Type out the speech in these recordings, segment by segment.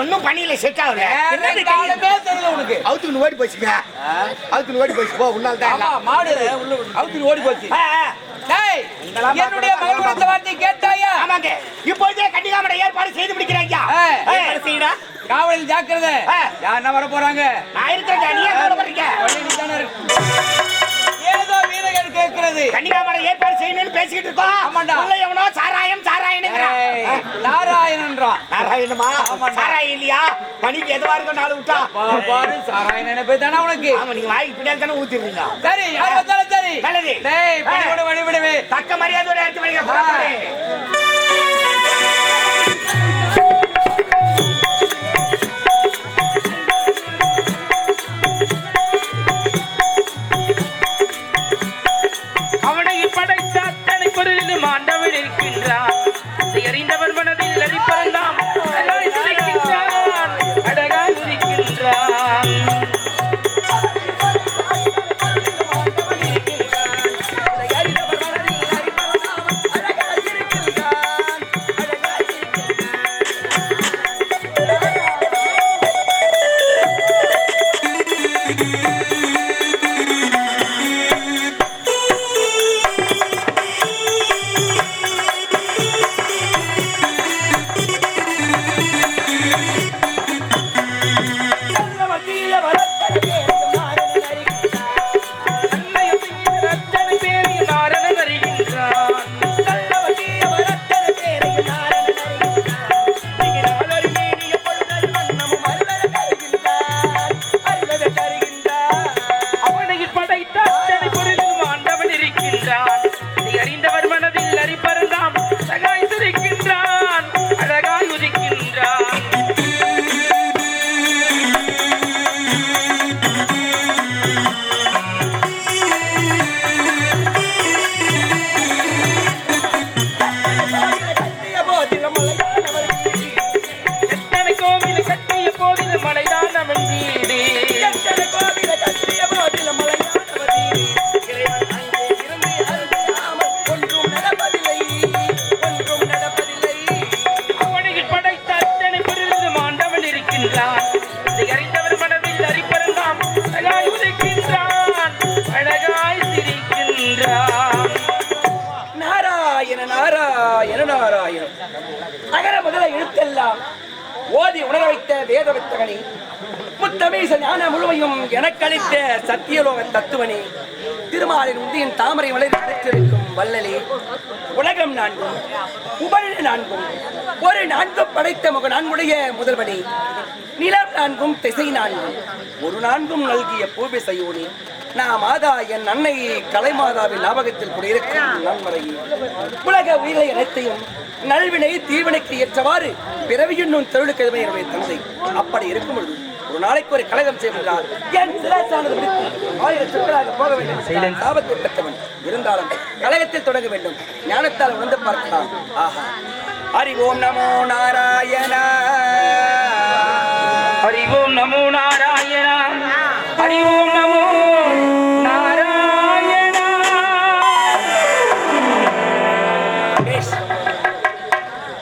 ஒன்னும் பண்ணியில செட் ஆகல. தெரியல உனக்கு. அவுத்துக்கு ஓடி போச்சுங்க. அவுத்துக்கு ஓடி போச்சு. போ உன்னால தான். மாடு. அவுத்து ஓடி போச்சு. என்னுடைய மகள் கொடுத்த வார்த்தை கேட்டாயா? ஆமாங்க. இப்போதே கன்னிகாமரை ஏற்பாடு செய்து. ஏற்பாடு செய்யடா. காவலில் ஜாக்கிரதை. யாருன்னா வர போறாங்க? நான் நீ வழி நீதானே இருக்கு. கேட்கிறது. கன்னிகாமரை ஏற்பாடு செய்யணும்னு பேசிக்கிட்டு இருக்கோம். ஆமாண்டா. உள்ள எவனோ சாராயம் சாராயனுங்கிறான். நாராயணன்றான் நாராயணமா. சாராயம் இல்லையா? பணிக்கு எதுவா இருக்கும் நாலு விட்டா. பாரு சாராயண நினைப்பே தானே உனக்கு? ஆமா நீங்க வாய்க்கு பின்னாடி தானே ஊத்திடுறீங்க சரி யார் வந்தாலும் சரி. நல்லது. டேய் பணிவிட வழிவிடுவே தக்க மரியாதையோட எடுத்து வைங்க முத்தமீச ஞான முழுமையும் எனக்களித்த சத்தியலோக தத்துவனே திருமாலின் உந்தியின் தாமரை மலரில் பெற்றிருக்கும் வள்ளலே உலகம் நான்கும் புகழ் நான்கும் ஒரு நான்கும் படைத்த முக நான்குடைய முதல்வனே நிலம் நான்கும் திசை நான்கும் ஒரு நான்கும் நல்கிய பூபி செய்யோனே நான் மாதா என் அன்னை கலைமாதாவின் ஞாபகத்தில் குடியிருக்கும் நன்மறையே உலக உயிரை அனைத்தையும் நல்வினை தீவினைக்கு ஏற்றவாறு பிறவி என்னும் தொழிலுக்கு என்னுடைய தந்தை அப்படி இருக்கும் பொழுது ஒரு நாளைக்கு ஒரு கழகம் செய்கிறார் என் சிலாசானது ஆயிரம் சொற்களாக போக வேண்டும்? நான் சாபத்தை பெற்றவன். இருந்தாலும் கழகத்தில் தொடங்க வேண்டும். ஞானத்தால் உணர்ந்து பார்க்கலாம். ஆஹா. அறிவோம் நமோ நாராயணா. ஹரிவோம் நமோ நாராயணா. ஹரிவோம் நமோ நாராயணா.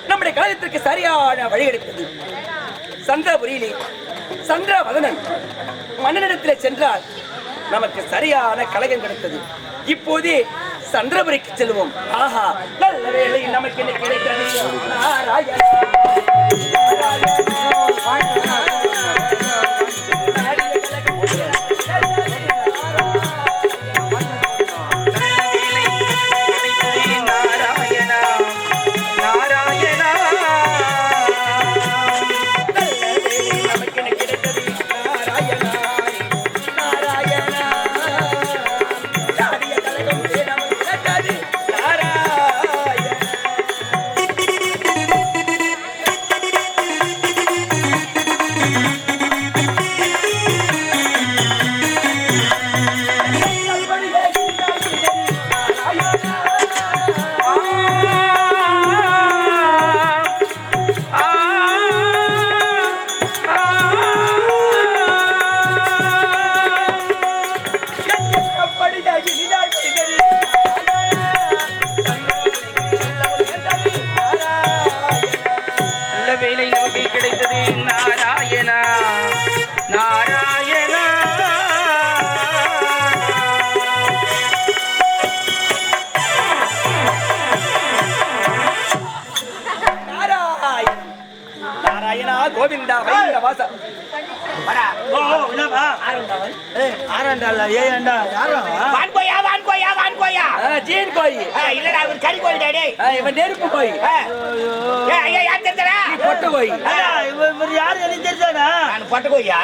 நம்முடைய கழகத்திற்கு சரியான வழி எடுப்பது சந்திரபுரியிலே சந்திரவதனன் மன்னனிடத்தில் சென்றால் நமக்கு சரியான கழகம் கிடைத்தது. இப்போதே சந்திரபுரிக்கு செல்வோம். ஆஹா நல்ல வேலை நமக்கு என்ன கிடைக்கிறது நாராயணா கோவிந்தா வைகுண்ட வாசா வான்கோயா வான்கோயா ஜீன் கோயி இல்லடா இவர் கறி கோயிடா டேய். ஆ, இவன் நெருப்பு கோயி ஐயா யார் தெரிஞ்சடா பொட்டு கோயி நான் பட்டு கோயா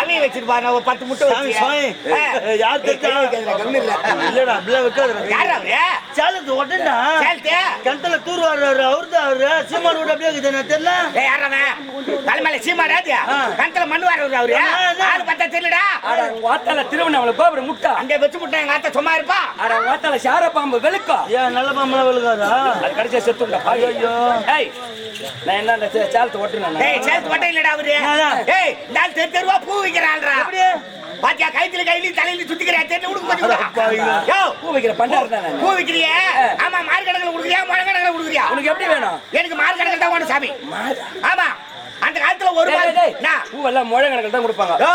அவி வச்சிருப்பா நான் ஒரு பத்து முட்டை வச்சு. யார் தெரிஞ்சா கம்மி இல்ல. இல்லடா அப்படிலாம் வைக்காதுடா யார் அவரு? சேலத்து உடனே. சேலத்து? கிணத்துல தூர் வர்றாரு அவருதான் அவரு? சீமான் வீடு அப்படியே இருக்குது எனக்கு தெரியல. ஏய் யார் அவன்? தலைமையில சீமா ராஜா? கணத்துல மண்ணு வார அவரு? ஆளு பார்த்தா தெரியலடா. வாத்தால திருவண்ணாமலை கோபுரம் முட்டா. அங்கே வச்சு முட்டை எங்க ஆத்த சும்மா இருப்பா. வாத்தால சார பாம்பு வெளுக்கா? ஏன் நல்ல பாம்பெல்லாம் விழுகாதா அது கடைசியா செத்துண்டா ஐயோ ஏய் நான் என்ன சேலத்தை ஓட்டுறேன் ஏய் சேலத்து மட்டும் இல்லடா அவரு? ஏய் நான் தெரு தெருவா பூ விக்கிறாள்டா பாத்தியா கைத்துல கையில தலையில சுத்திக்கிறா தெரியல உடுக்கு யோ பூ வைக்கிற பண்டாரம் தான் பூ விக்கிறியே? ஆமா குடுக்குறியா முழ கணக்குல குடுக்குறியா உனக்கு எப்படி வேணும்? எனக்கு கணக்குல தான் வேணும் சாமி. ஆமா. அந்த காலத்துல ஒரு பூவெல்லாம் முழ கணக்கில் தான் கொடுப்பாங்க. ஓ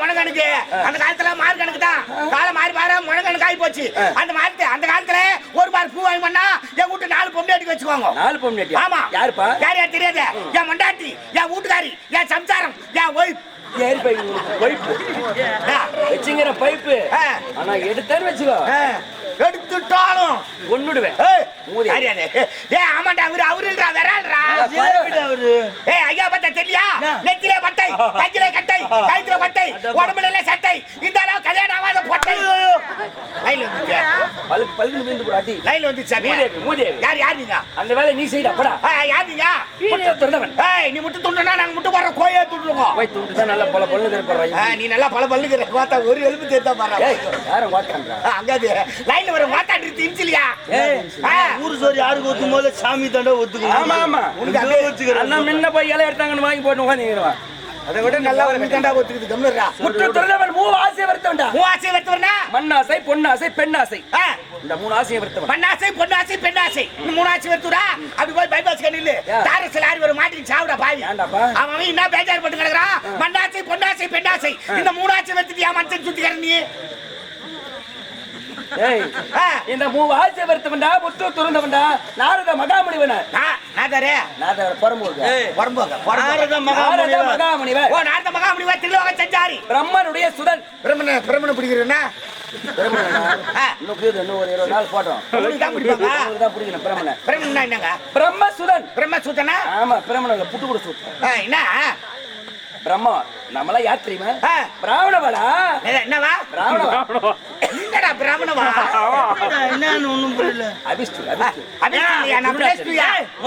முழங்கணுக்கு அந்த காலத்துல மாறு கணக்கு தான். காலம் மாறி மாற முழங்கணுக்கு ஆகி போச்சு. அந்த மாதிரி அந்த காலத்துல ஒரு மாறு பூ வாங்கி பண்ணா என் வீட்டு நாலு பொம்பளை அடிக்க வச்சுக்குவாங்க. நாலு பொண்ணு ஆமா. யாருப்பா? யார் யார் தெரியாது? என் மண்டாட்டி என் வீட்டுக்காரி என் சம்சாரம் என் ஒய்ஃப் ஏறி பை பைப்பு வச்சுங்கிற பைப்பு. ஆனா எடுத்தேன்னு வச்சுக்கோ. எடுத்துட்டாலும். ஒண்ணுடுவேன்? ஏய், ஆமாண்டா, அவரு அவருன்றா, வீடு அவரு. ஏய், ஐயா பார்த்தா பட்டை, கையிலே கட்டை, கழுத்துல பட்டை, உடம்புல எல்லாம் சட்டை. இந்த அளவு கல்யாணம் ஆகாத பொட்டை. லைன்ல வந்துச்சு. பழுக்கு பழுக்கு வீந்து கூட அடி. லைன்ல வந்துச்சு சாமி. மூதேவி மூதேவி யார், யார் நீங்க? அந்த வேலை நீ செய்டா போடா. யார் நீங்க? முட்டை ஏய், நீ முட்டு துண்டுனா நாங்க முட்டு போடுற கோயே துண்டுருவோம். போய் தூண்டு தான் நல்லா பொல ஆ, திருப்பறாங்க நீ நல்லா பல பல்லுக்கிற பார்த்தா ஒரு எலும்பு தேத்தா ஏய் யாரும் வாட்டான்றா அங்காது லைன்ல வர மாத்தாட்டி திணிச்சிலியா ஏய். ஊரு சோறு யாருக்கு ஒத்துக்கும் போது சாமி தாண்டா ஒத்துக்கும். ஆமா ஆமா. உனக்கு அண்ணா முன்ன போய் இலை எடுத்தாங்கன்னு வாங்கி போட்டு உட்காந்துருவான் அதை விட நல்லா ஒத்துக்குது மூ வருத்தவன்டா. மூ ஆசை மண்ணாசை பொன்னாசை பெண்ணாசை. இந்த மூணு வருத்தவன். பண்ணாசை. இந்த மூணு ஆசை அப்படி போய் பைபாஸ் கண்ணில்? தாரசு லாரி ஒரு மாட்டிக்கு சாப்பிட பாவி? அவன் என்ன பேஜார் பட்டு கிடக்குறான்? மண்ணாசை பொண்ணாசை. பெண்ணாசை இந்த மூணு ஆசை வெத்துட்டு ஏன் மனுஷன் நீ? இந்த மூ ஆசை வருத்தவன்டா முற்று துறந்தவன்டா நாரத மகாமுனிவன. நாதாரே. நாரத பரம்பூர் வரம்போங்க நாரத மகாமுனிவர் ஓ நாரத மகாமுனிவர் திருலோக செஞ்சாரி. பிரம்மனுடைய சுதன். பிரம்மன பிரம்மன பிடிக்கிறேன்னா பிரம்மனா ஆ. இன்னும் கீது, இன்னும் ஒரு இருபது நாள் போட்டோம். உங்களுக்கு தான் பிடிப்பாங்க. உங்களுக்கு தான் பிடிக்கணும் பிரம்மனை. பிரம்மனா என்னங்க? பிரம்ம சுதன். பிரம்ம சூத்தனா ஆமா பிரம்மனில் புட்டு கூட சுத்தம். என்ன? பிரம்மா தெரியுமா? ஆ. பிராமணவாடா என்ன- என்னவா? பிராமணவா என்னடா பிராமணவா? என்னன்னு ஒண்ணும் புரியல. அபிஷ்டு அபிஷ்டு.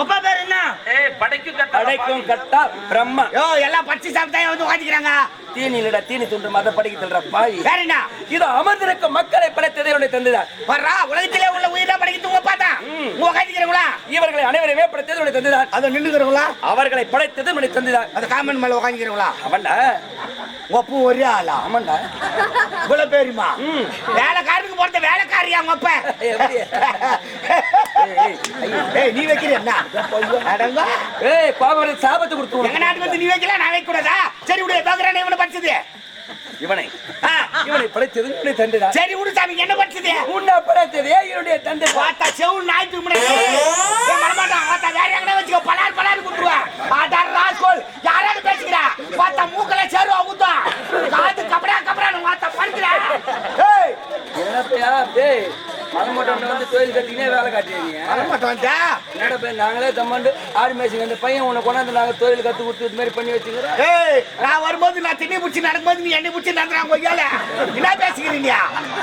உப்பா பேர் என்ன? ஏய் படைக்கும் கட்டா படைக்கும் கட்டா பிரம்மா. யோ எல்லாம் பச்சை சாப்பிட்டா வந்து உட்காந்துக்கிறாங்க தீனி இல்லடா தீனி துண்டு மத படிக்க தல்ற பாவி. வேற என்ன? இது அமர்ந்திருக்கும் மக்களை படைத்ததை உன்னை தந்துதான். வர்றா உலகத்திலே உள்ள உயிரை பார்த்தா? உங்க உட்காந்துக்கிறீங்களா இவர்களை அனைவரையுமே படைத்தது உன்னை தந்துதான். அதை நின்றுக்கிறீங்களா அவர்களை படைத்தது உன்னை தந்துதான். அந்த காமன் மேல உட்காந்துக்கிறீங்களா அவன்டா ஒப்பு ஒரே ஆளா? ஆமாண்டா. இவ்வளவு பேருமா? வேலைக்காரனுக்கு போறது வேலைக்காரியா உங்க அப்ப? ஏய், நீ வைக்கிறியா அடங்கா. ஏய் பாவனை சாபத்தை கொடுத்து எங்க நாட்டுக்கு வந்து நீ வைக்கல? நான் வைக்க கூடாதா சரி விடு பாக்குறேன் இவனை படிச்சது. இவனை. இவனை படைத்தது உன்னை தந்துதான். சரி விடு சாமி என்ன படிச்சது உன்னை படைத்ததே என்னுடைய தந்தை பார்த்தா செவுள் நாய்க்கு முன்னாடி ஏன் மறமாட்டான் பார்த்தா வேற எங்கனா வச்சுக்கோ? பலார் பலார் குத்துருவா ஆட்டார் ராஸ்கோல் யாராவது பேசுகிறா பார்த்தா மூக்கல சேருவா ஊத்தா காது கபடா கபடான்னு பார்த்தா படுக்கிறா ஏய் என்னப்பா டேய் மலமோட்டம் வந்து கோயில் கட்டினே வேலை காட்டுறீங்க. என்னடா போய் நாங்களே தம்மாண்டு ஆடு மேய்ச்சிங்க அந்த பையன் உன்னை கொண்டாந்து நாங்க தொழில் கத்து கொடுத்து இது மாதிரி பண்ணி வச்சுக்கிறோம். நான் வரும்போது நான் தண்ணி பிடிச்சி நடக்கும்போது நீ எண்ணெய் பிடிச்சி நடந்துறாங்க கொய்யால என்ன பேசிக்கிறீங்க?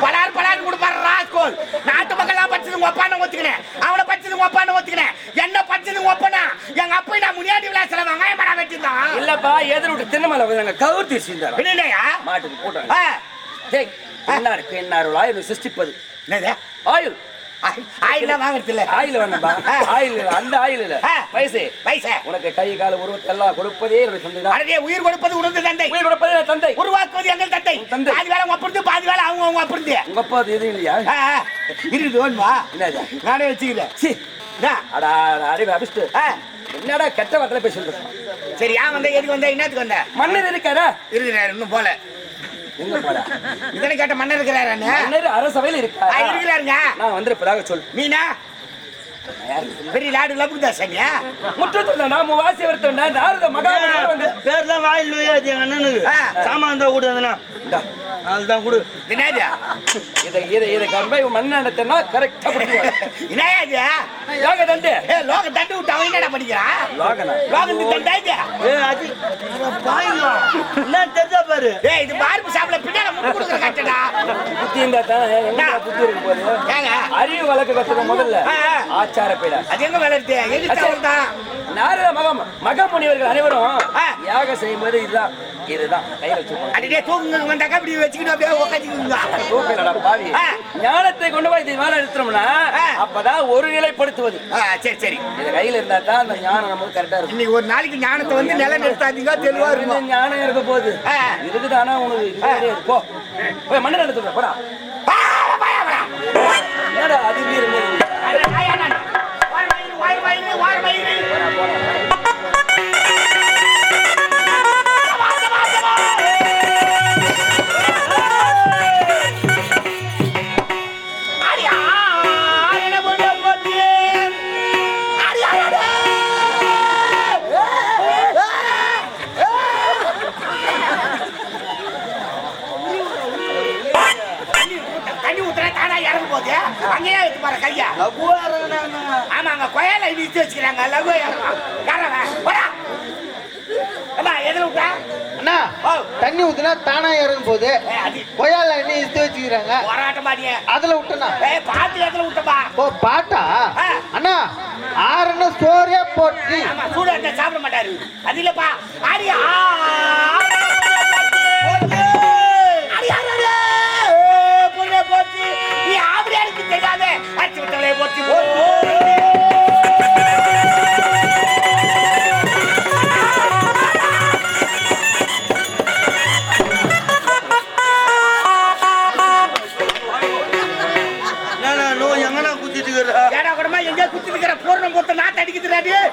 பலார் பலார் கொடுப்பாரு ராஸ்கோல். நாட்டு மக்கள் படிச்சது உங்க அப்பான்னு ஒத்துக்கினேன். அவனை படிச்சது உங்க அப்பான்னு ஒத்துக்கினேன். என்ன படிச்சது உங்க அப்பனா எங்க அப்பா நான் முன்னாடி விளையாட்டுல வெங்காயம் மரம் வெட்டிருந்தான் இல்லப்பா எதிர விட்டு தின்னமலை கவுர்த்தி செஞ்சாரா என்னையா மாட்டுக்கு போட்டோம். டேய் என்னாருக்கு என்னாரு ஆயுள் சிருஷ்டிப்பது. ஆயுள். ஆயிலாம் வாங்குறது இல்ல ஆயில் வேணாம்பா. ஆயில் அந்த ஆயில் இல்ல. வயசு வயசு உனக்கு கை கால உருவத்தெல்லாம் கொடுப்பதே என்னுடைய அழகே உயிர் கொடுப்பது உணர்ந்து தந்தை. உயிர் கொடுப்பதே தந்தை. உருவாக்குவது எங்கள் தந்தை. தந்தை. பாதி வேலை உங்க அப்புறம் பாதி வேலை அவங்க அவங்க அப்புறம் உங்க அப்பா எதுவும் இல்லையா. இருக்குது வேணுமா? என்னது? நானே வச்சுக்கிறேன். சி. என்ன? அடா அறிவு அபிஷ்டு. என்னடா கெட்ட வார்த்தை சொல்றேன் சரி ஏன் வந்த எதுக்கு வந்த என்னத்துக்கு வந்த? மன்னர் இருக்காரா? இருக்கிறாரு இன்னும் போல. எங்க போடா இதனை கேட்ட மன்னர் இருக்கிறாரு மன்னர் அரசவையில் இருக்கா இருக்கிறாருங்க. நான் வந்திருப்பதாக சொல். மீனா? பெரிய லாடு லபுதா சாமியா முற்றத்தில் நாம வாசி வருத்தோம்னா நாரத மகாபலியோட வந்து பேர்லாம் வாயில் நோயாது எங்க அண்ணனுக்கு. சாமான் தான் கொடு அதனா இந்தா, அதுதான் கொடு. என்னது இதை இதை இதை கம்பை மண்ணெண்ணத்தனா கரெக்டா பண்ணுவாங்க யாக தண்டு ஏ லோக தண்டு விட்டு அவன் என்னடா படிக்கிறான் லோகனா. ஏ அது பாய்ங்க என்ன தெரிஞ்சா பாரு. ஏய் இது புத்தி இருந்தா தான் எங்க புத்தி இருக்கு போது அறிவு வழக்கு கத்துக்க முதல்ல. ஆச்சார பேடா அது எங்க வளருது எங்க நாரத மகா மகா முனிவர்கள் அனைவரும். யாகம் செய்யும்போது இதுதான். இதுதான். கையில வச்சுக்கோங்க வந்தாக்கா இப்படி வச்சுக்கிட்டு அப்படியே பாவி. ஆ. ஞானத்தை கொண்டு போய் இது மேல. அப்பதான் ஒரு நிலைப்படுத்துவது. சரி சரி. இது கையில இருந்தா தான் அந்த ஞானம் நமக்கு கரெக்டா இருக்கும். இன்னைக்கு ஒரு நாளைக்கு ஞானத்தை வந்து நிலை நிறுத்தாதீங்க தெளிவா இருக்கும் ஞானம் இருக்க போகுது. ஆ. இருக்குதானா உனக்கு. போ. போய் மண்ணை போடா. என்னடா அது வீர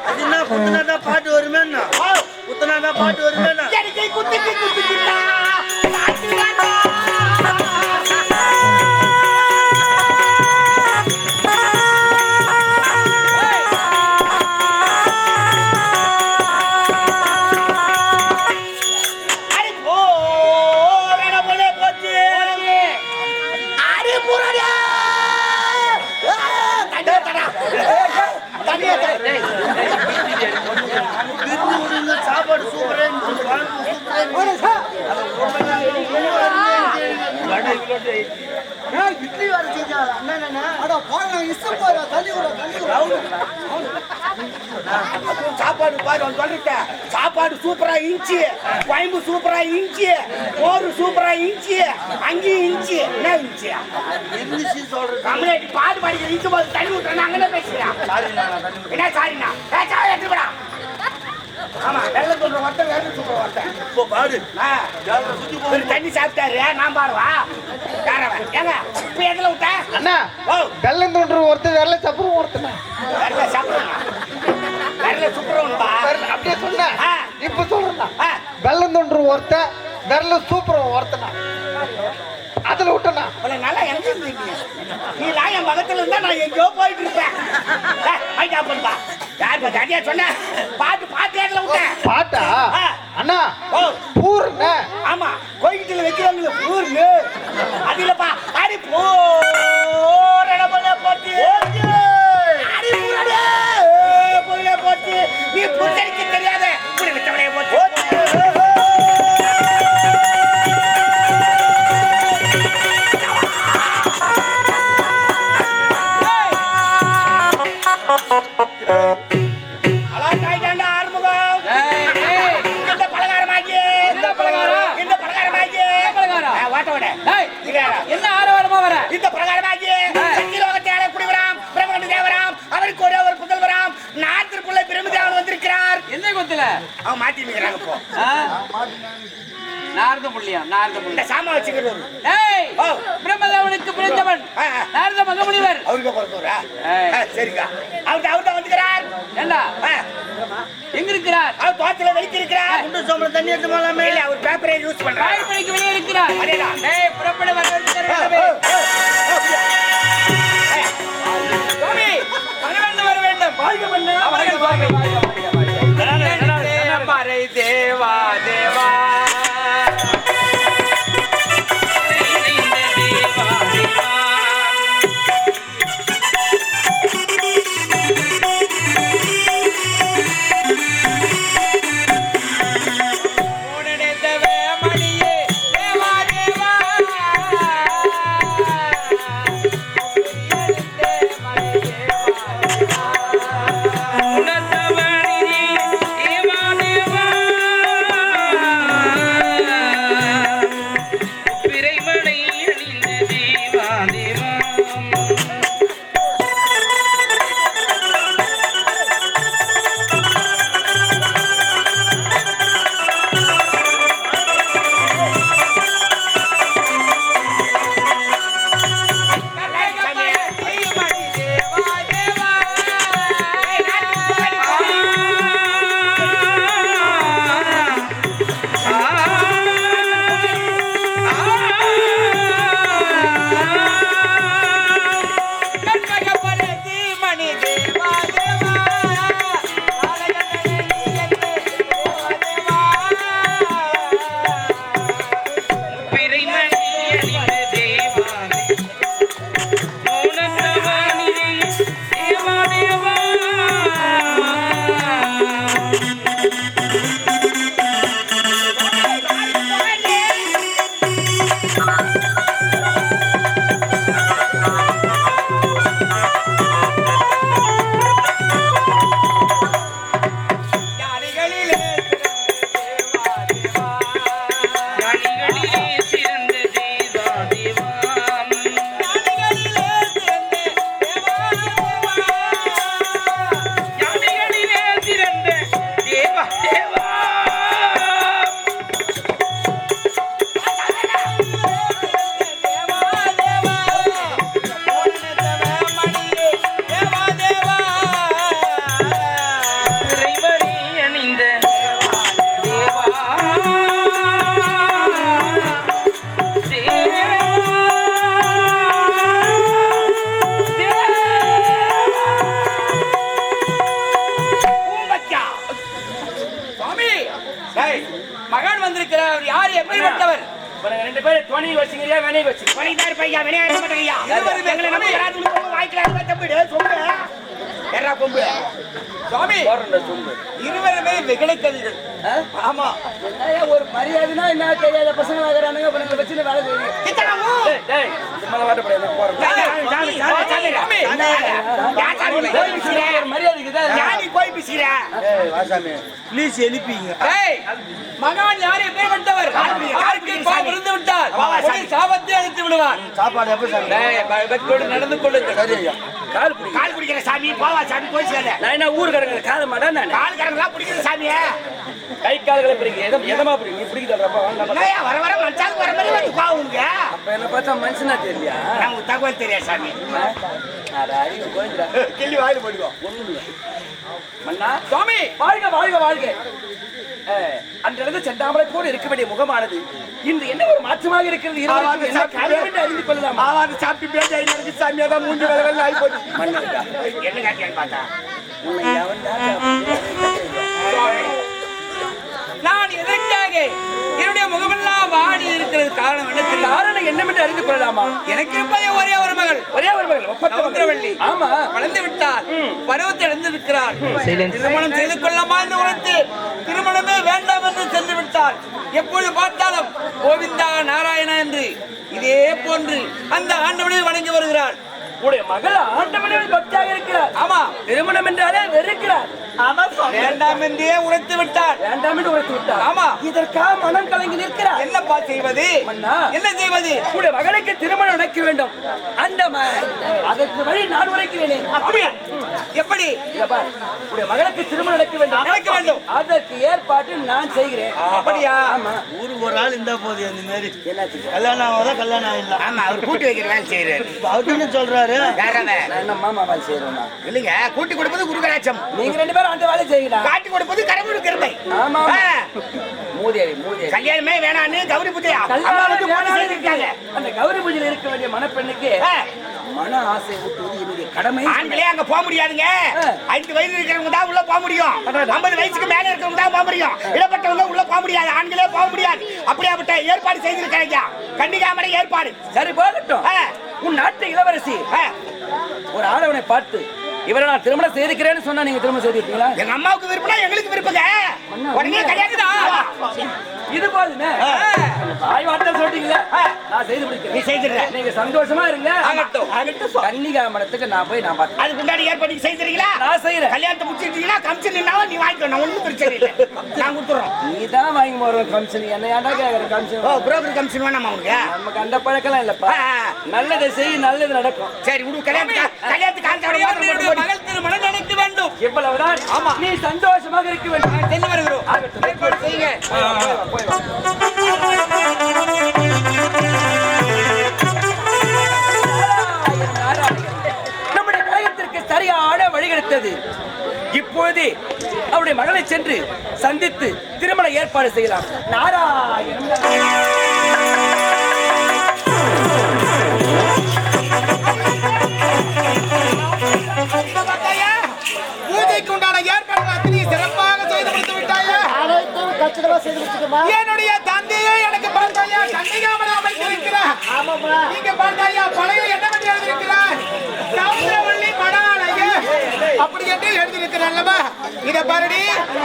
அது என்ன குத்துனா தான் பாட்டு தான் பாட்டு வருமேண்ணா எனக்கு குத்திட்டு சாப்பாடு பாரு சொல்லிட்டேன் சாப்பாடு சூப்பரா இருந்துச்சு குழம்பு சூப்பரா இருந்துச்சு மோர் சூப்பரா இருந்துச்சு அங்கேயும் இருந்துச்சு என்ன இருந்துச்சு இருந்துச்சு சொல்றது. கம்யூனிட்டி பாட்டு பாடிக்கிற இருந்து போது தண்ணி விட்டுறேன் அங்கே பேசுறேன் என்ன சாரிண்ணா? ஆமா வெள்ளம் சொல்ற ஒருத்தர் வெள்ளம் சொல்ற ஒருத்தர் இப்போ சுத்தி போ ஒரு தண்ணி சாப்பிட்டாரு நான் பாடுவா யாரவன் ஏங்க இப்ப எதுல விட்டேன் அண்ணா ஓ. வெள்ளம் தோன்ற ஒருத்தர் வெள்ள சப்புறம் ஒருத்தனா வரல சாப்பிடுங்க வரல சுப்பிரவன்பா அப்படியே சொன்ன. ஆ. இப்ப சொல்றேன்னா ஆ. வெள்ளம் தோன்ற ஒருத்த விரல சூப்பரம் ஒருத்தனா? அதுல விட்டனா நல்லா எங்க இருந்தீங்க நீ நான் என் பக்கத்துல இருந்தா நான் எங்கேயோ போயிட்டு இருப்பேன். பண்ணுப்பா யார் பார்த்து அடியா சொன்ன? பாட்டு பாட்டு ஏதுல விட்டேன் பாட்டா. அண்ணா பூர்ண. ஆமா கோயில்கிட்ட வைக்கிறாங்களே ஊர்னு அது இல்லப்பா அடி போறட போல போட்டு அடி போல போட்டு நீ புத்தரிக்க தெரியாத சோம்பல தண்ணி எடுத்து போலாமே. இல்ல அவர் பேப்பரை யூஸ் பண்றாரு? காய்மணிக்கு வெளியே இருக்கிறார் அதேதான். ஏய் புறப்பட வரவேற்கிற வேண்டுமே. சுவாமி வர வேண்டும் வர வேண்டும் வாழ்க பண்ண அவர்கள் வாழ்க வாழ்க வாழ்க வாழ்க மறை தேவா தேவா. ஒரு மரியாதைனா என்ன தெரியாத பசங்க ஆகிறானுங்க நம்ம வச்சு வேலை செய்யுங்க சாமி, சாமி, நீ போய் மரியாதைக்கு தான் போய் எப்படிப்பட்டவர் இருந்து விட்டால் சாபத்தை அழித்து விடுவார் சாப்பாடு நடந்து கொள்ளுங்க கால் கால் பிடிக்கிற சாமி போவா சாமி போய் சேர நான் என்ன ஊருக்காரங்க கால மாட்டா நான் கால் கரங்கெல்லாம் பிடிக்கிற சாமியே கை கால்களை பிடிக்க எதம் எதமா பிடிக்க என்னய்யா, வர வர வர மாதிரி வந்து உனக்கு அப்ப என்ன பார்த்தா மனுஷனா தெரியலையா? நமக்கு தகவல் தெரியாது சாமி. அட அறிவு கோயிந்தா கிள்ளி வாயில போடுவோம் மன்னா? சுவாமி! வாழ்க வாழ்க வாழ்க. அஹ், அன்றிலிருந்து செந்தாமரை போல இருக்க வேண்டிய முகமானது. இன்று என்ன ஒரு மாற்றமாக இருக்கிறது? அறிந்து கொள்ளலாம்? சாப்பிட்டு பேஜாய் நடக்கு சாமி அதான் மூஞ்சி வேலை வேலை ஆகி போச்சு என்ன காட்டியான்னு பார்த்தா? உன்னை நான் எதற்காக என்னுடைய முகமெல்லாம் வாடி இருக்கிறது காரணம் என்ன? காரணம் என்னவென்று அறிந்து கொள்ளலாமா? எனக்கு இருப்பதே ஒரே ஒரு மகள். ஒரே ஒரு மகள் சமுத்திரவள்ளி ஆமா. வளர்ந்து விட்டார். பருவத்தை இழந்திருக்கிறார் திருமணம் செய்து கொள்ளமா என்று உழைத்து திருமணமே வேண்டாம் என்று சென்று விட்டார். எப்பொழுது பார்த்தாலும் கோவிந்தா நாராயணா என்று. இதே போன்று அந்த ஆண்டவனை வணங்கி வருகிறார். உடைய மகள் ஆண்டவனே பக்தியாக இருக்கிறார். ஆமா திருமணம் என்றாலே வெறுக்கிறார். வேண்டாம் என்றே உரைத்து விட்டார். வேண்டாம் என்று உரைத்து விட்டார். ஆமா. இதற்காக மனம் கலங்கி நிற்கிறார். என்னப்பா செய்வது? மன்னா. என்ன செய்வது? உடைய மகளுக்கு திருமணம் நடக்க வேண்டும். அந்த அதற்கு வழி நான் உரைக்கிறேனே. அப்படியா? எப்படி? இங்க பார், உடைய மகளுக்கு திருமணம் நடக்க வேண்டும். நடக்க வேண்டும். அதற்கு ஏற்பாடு நான் செய்கிறேன். அப்படியா? ஆமா. ஊருக்கு ஒரு ஆள் இருந்தா போதும் அந்த மாதிரி. கல்யாணம் ஆகாத கல்யாணம் ஆயிடல ஆமா அவர் கூட்டி வைக்கிற வேலை செய்யறாரு. அவர்கிட்ட சொல்றாரு. என்ன மாமா வேலை செய்யறேன்னா? இல்லைங்க கூட்டி கொடுப்பது குருகராட்சம் நீங்க ரெண்டு பேரும் அந்த வேலை செய்யுங்களா காட்டி கொடுப்பது கடவுள் கிருமை ஆமா. மூதேவி மூதேவி. கல்யாணமே வேணான்னு கௌரி புஜையா? அந்த கௌரி பூஜையில் இருக்க வேண்டிய மணப்பெண்ணுக்கு ஆ. மன ஆசை ஊட்டுவது என்னுடைய கடமை. ஆண்களே அங்க போக முடியாதுங்க. ஐந்து வயது இருக்கிறவங்க தான் உள்ள போக முடியும். ஐம்பது வயசுக்கு மேல இருக்கிறவங்க தான் போக முடியும். இடப்பட்டவங்க உள்ள போக முடியாது. ஆண்களே போக முடியாது. அப்படியாப்பட்ட ஏற்பாடு செய்திருக்காங்க கன்னிகாமரை ஏற்பாடு. சரி போகட்டும். உன் நாட்டு இளவரசி. ஒரு ஆடவனை பார்த்து இவரை நான் திருமணம் செய்திருக்கிறேன்னு சொன்னா நீங்க திருமணம் செய்திருக்கீங்களா எங்க அம்மாவுக்கு விருப்பம் எங்களுக்கு விருப்பங்க. உடனே கல்யாணம் இது போதுமே தாய் வார்த்தை சொல்றீங்களா? நான் செய்து நீ முடிக்கிறேன் செய்திருக்க நீங்க சந்தோஷமா இருங்க. ஆகட்டும் ஆகட்டும் கன்னிகா மடத்துக்கு நான் போய் நான் பார்த்தேன் அதுக்கு முன்னாடி ஏற்பாடு செய்திருக்கீங்களா நான் செய்யறேன் கல்யாணத்தை முடிச்சிட்டீங்கன்னா கமிஷன் நின்னாலும் நீ வாங்கிக்கோ நான் ஒண்ணும் பிரச்சனை இல்லை. நான் கொடுத்துறோம். நீ தான் வாங்கி போற கமிஷன். என்ன ஏன்டா கேக்குற ஓ கமிஷன் புரோக்கர் கமிஷன் வேணாமா உனக்கு? நமக்கு அந்த பழக்கம்லாம் இல்லப்பா. நல்லதை செய் நல்லது நடக்கும். சரி விடு. கல்யாணத்துக்கு கல்யாணத்துக்கு மகள் திருமணம் நடக்க வேண்டும். இவ்வளவுதான். ஆமா. நீ சந்தோஷமாக இருக்க வேண்டும். சென்று வருகிறோம். நம்முடைய கழகத்திற்கு சரியான வழி கிடைத்தது. இப்பொழுது அவருடைய மகளை சென்று சந்தித்து திருமண ஏற்பாடு செய்யலாம். நாராயணம் செய்து என்னுடைய தந்தையே எனக்கு பார்த்தாயா? கன்னிகாமலை அமைத்திருக்கிறார் ஆமாம்மா. நீங்க பார்த்தாயா? பழைய என்ன பண்ணி எழுதியிருக்கிறார். சௌந்தரவள்ளி மடாலய அப்படி என்று எழுதியிருக்கிறார் அல்லவா? இத பாருடி.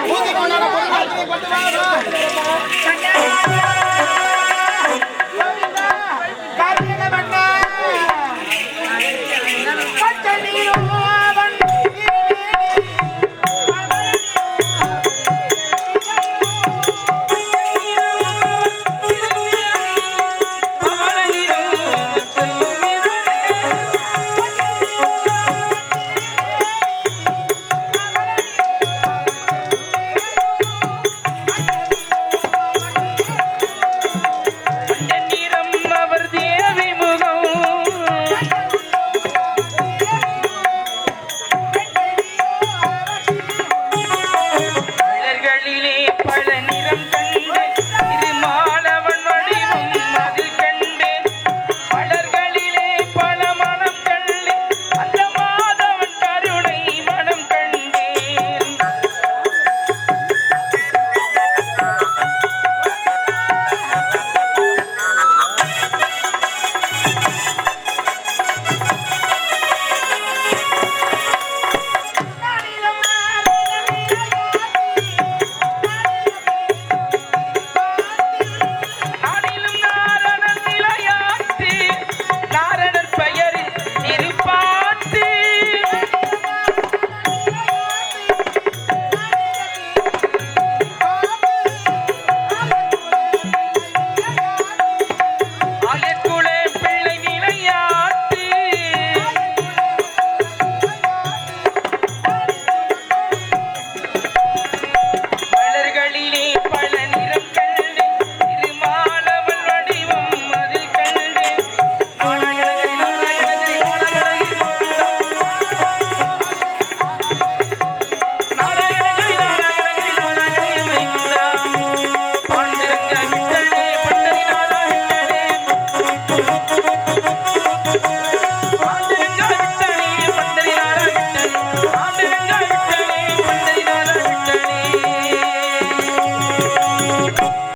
பூஜைக்கு உண்டான பொருட்களை கொண்டு வாங்க